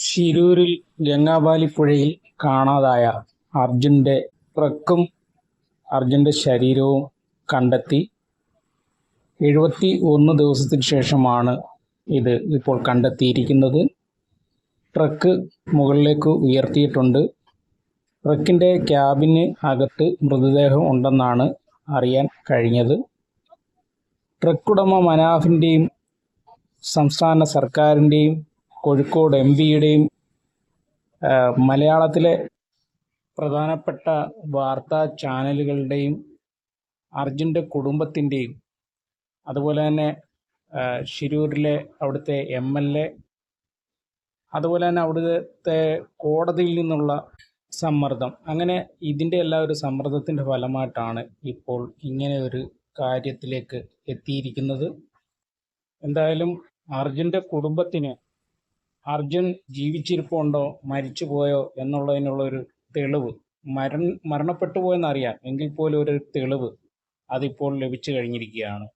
ശിരൂരിൽ ഗംഗാപാലിപ്പുഴയിൽ പുഴയിൽ കാണാതായ അർജുന്റെ ട്രക്കും അർജുന്റെ ശരീരവും കണ്ടെത്തി. എഴുപത്തി ഒന്ന് ദിവസത്തിന് ശേഷമാണ് ഇത് ഇപ്പോൾ കണ്ടെത്തിയിരിക്കുന്നത്. ട്രക്ക് മുകളിലേക്ക് ഉയർത്തിയിട്ടുണ്ട്. ട്രക്കിന്റെ ക്യാബിന് അകത്ത് മൃതദേഹം ഉണ്ടെന്നാണ് അറിയാൻ കഴിഞ്ഞത്. ട്രക്കുടമ മനാഫിന്റെയും സംസ്ഥാന സർക്കാരിന്റെയും കോഴിക്കോട് എം പിയുടെയും മലയാളത്തിലെ പ്രധാനപ്പെട്ട വാർത്താ ചാനലുകളുടെയും അർജുന്റെ കുടുംബത്തിന്റെയും അതുപോലെ തന്നെ ശിരൂരിലെ അവിടുത്തെ എം എൽ എ അതുപോലെ തന്നെ അവിടുത്തെ കോടതിയിൽ നിന്നുള്ള സമ്മർദ്ദം. അങ്ങനെ ഇതിന്റെ എല്ലാ ഒരു സമ്മർദ്ദത്തിന്റെ ഫലമായിട്ടാണ് ഇപ്പോൾ ഇങ്ങനെ ഒരു കാര്യത്തിലേക്ക് എത്തിയിരിക്കുന്നത്. എന്തായാലും അർജുന്റെ കുടുംബത്തിന് അർജുൻ ജീവിച്ചിരിപ്പുണ്ടോ? മരിച്ചു പോയോ എന്നുള്ളതിനുള്ള ഒരു തെളിവ്. മരൺ മരണപ്പെട്ടു പോയെന്നറിയാം എങ്കിൽ പോലും ഒരു തെളിവ് അതിപ്പോൾ ലഭിച്ചു കഴിഞ്ഞിരിക്കുകയാണ്.